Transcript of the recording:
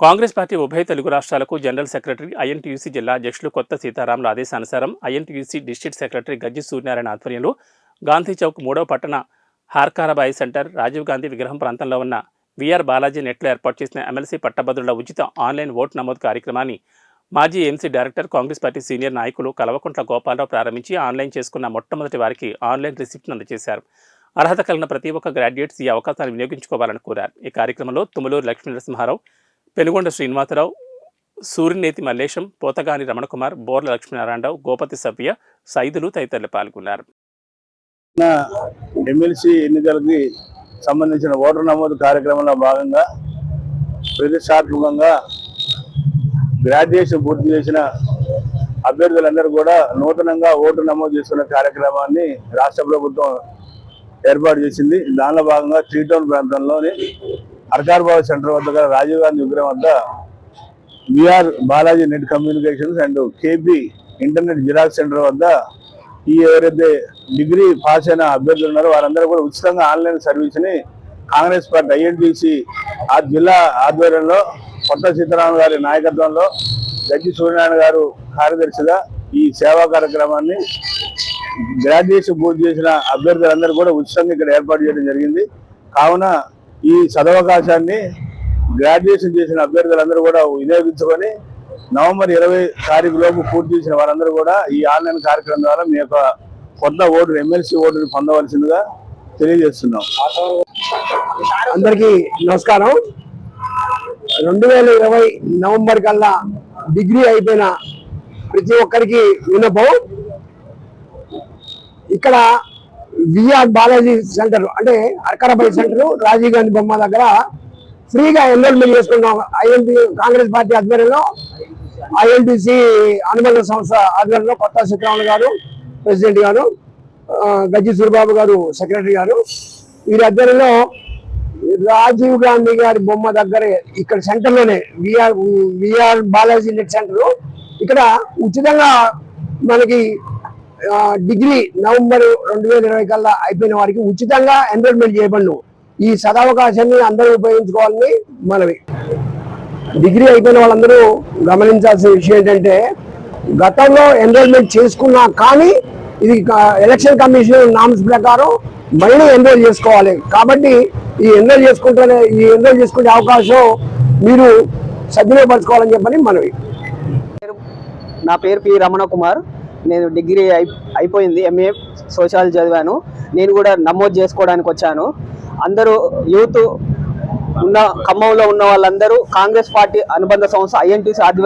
Congress party ఉభయ తెలుగు రాష్ట్రాలకు general secretary INTUC జిల్లా అధ్యక్షులు కొత్త సీతారాముల ఆదేశానుసారం ఐఎన్టీయూసీ డిస్ట్రిక్ట్ సెక్రటరీ గజ్జి సూర్యనారాయణ ఆధ్వర్యంలో గాంధీ చౌక్ మూడవ పట్టణ హార్కారాబాయి సెంటర్ రాజీవ్ గాంధీ విగ్రహం ప్రాంతంలో ఉన్న విఆర్ బాలాజీ నెట్లో ఏర్పాటు చేసిన ఎమ్మెల్సీ పట్టభద్రుల ఉచిత ఆన్లైన్ ఓటు నమోదు కార్యక్రమాన్ని మాజీ MC director Congress party senior నాయకులు కలవకుంట్ల గోపాలరావు ప్రారంభించి ఆన్లైన్ చేసుకున్న మొట్టమొదటి వారికి ఆన్లైన్ రిసిప్ట్ను అందజేశారు. అర్హత కలిగిన ప్రతి ఒక్క గ్రాడ్యుయేట్స్ ఈ అవకాశాన్ని వినియోగించుకోవాలని కోరారు. ఈ కార్యక్రమంలో తుమ్మలూరు లక్ష్మీ నరసింహారావు పెనుగొండ శ్రీనివాసరావు సూర్యనేతి మల్లేశం పోతగాని రమణకుమార్ బోర్ల లక్ష్మీనారాయణరావు గోపతి సవ్య సైదులు తదితరులు పాల్గొన్నారు. ఎమ్మెల్సీ ఎన్నికలకి సంబంధించిన ఓటర్ నమోదు కార్యక్రమంలో భాగంగా ప్రతిష్టాత్మకంగా గ్రాడ్యుయేషన్ పూర్తి చేసిన అభ్యర్థులందరూ కూడా నూతనంగా ఓటు నమోదు చేసుకున్న కార్యక్రమాన్ని రాష్ట్ర ప్రభుత్వం ఏర్పాటు చేసింది. దానిలో భాగంగా త్రీ టౌన్ ప్రాంతంలోని అర్కార్బాబు సెంటర్ వద్ద గల రాజీవ్ గాంధీ విగ్రహం వద్ద V R Balaji net communications and K B internet xerox centre వద్ద ఈ ఎవరైతే డిగ్రీ పాస్ అయిన అభ్యర్థులు ఉన్నారో వారందరూ కూడా ఉచితంగా ఆన్లైన్ సర్వీస్ని కాంగ్రెస్ పార్టీ ఐఎన్టీసీ ఆ జిల్లా ఆధ్వర్యంలో కొత్త సీతారాం గారి నాయకత్వంలో గజ్జి సూర్యనారాయణ గారు కార్యదర్శిగా ఈ సేవా కార్యక్రమాన్ని గ్రాడ్యుయేషన్ పూర్తి చేసిన అభ్యర్థులందరూ కూడా ఉచితంగా ఇక్కడ ఏర్పాటు చేయడం జరిగింది. కావున ఈ సదవకాశాన్ని గ్రాడ్యుయేషన్ చేసిన అభ్యర్థులందరూ కూడా వినియోగించుకొని నవంబర్ ఇరవై తారీఖు లోపు పూర్తి చేసిన వారందరూ కూడా ఈ ఆన్లైన్ కార్యక్రమం ద్వారా మీ యొక్క కొత్త ఓటును ఎమ్మెల్సీ ఓటును పొందవలసిందిగా తెలియజేస్తున్నాం. అందరికీ నమస్కారం. రెండు వేల ఇరవై నవంబర్ కల్లా డిగ్రీ అయిపోయిన ప్రతి ఒక్కరికి విన్నపం. ఇక్కడ విఆర్ బాలాజీ సెంటర్ అంటే అర్కరపల్లి సెంటర్ రాజీవ్ గాంధీ బొమ్మ దగ్గర ఫ్రీగా ఎన్రోల్మెంట్ చేసుకున్నాం. ఐఎన్టీ కాంగ్రెస్ పార్టీ ఆధ్వర్యంలో ఐఎన్టీసీ అనుబంధ సంస్థ ఆధ్వర్యంలో కొత్త సత్యనారాయణ గారు ప్రెసిడెంట్ గారు గజ్జి సూరిబాబు గారు సెక్రటరీ గారు. వీరి ఆధ్వర్యంలో రాజీవ్ గాంధీ గారి బొమ్మ దగ్గరే ఇక్కడ సెంటర్లోనే VR VR Balaji net centre. ఇక్కడ ఉచితంగా మనకి డిగ్రీ నవంబర్ రెండు వేల ఇరవై కల్లా అయిపోయిన వారికి ఉచితంగా ఎన్రోల్మెంట్ చేయబడు ఈ సదావకాశాన్ని అందరూ ఉపయోగించుకోవాలని మనవి. డిగ్రీ అయిపోయిన వాళ్ళందరూ గమనించాల్సిన విషయం ఏంటంటే గతంలో ఎన్రోల్మెంట్ చేసుకున్నా కానీ ఇది ఎలక్షన్ కమిషన్ నామ్స్ ప్రకారం మళ్ళీ ఎన్రోల్ చేసుకోవాలి. కాబట్టి ఈ ఎన్రోల్ చేసుకుంటేనే ఈ ఎన్రోల్ చేసుకునే అవకాశం మీరు సద్వినియోగపరచుకోవాలని చెప్పని మనవి. నా పేరు పి రమణ కుమార్. నేను డిగ్రీ అయి అయిపోయింది ఎంఏ సోషాలజీ చదివాను. నేను కూడా నమోదు చేసుకోవడానికి వచ్చాను. అందరూ యూత్ ఉన్న ఖమ్మంలో ఉన్న వాళ్ళందరూ కాంగ్రెస్ పార్టీ అనుబంధ సంస్థ ఐఎన్టీసీ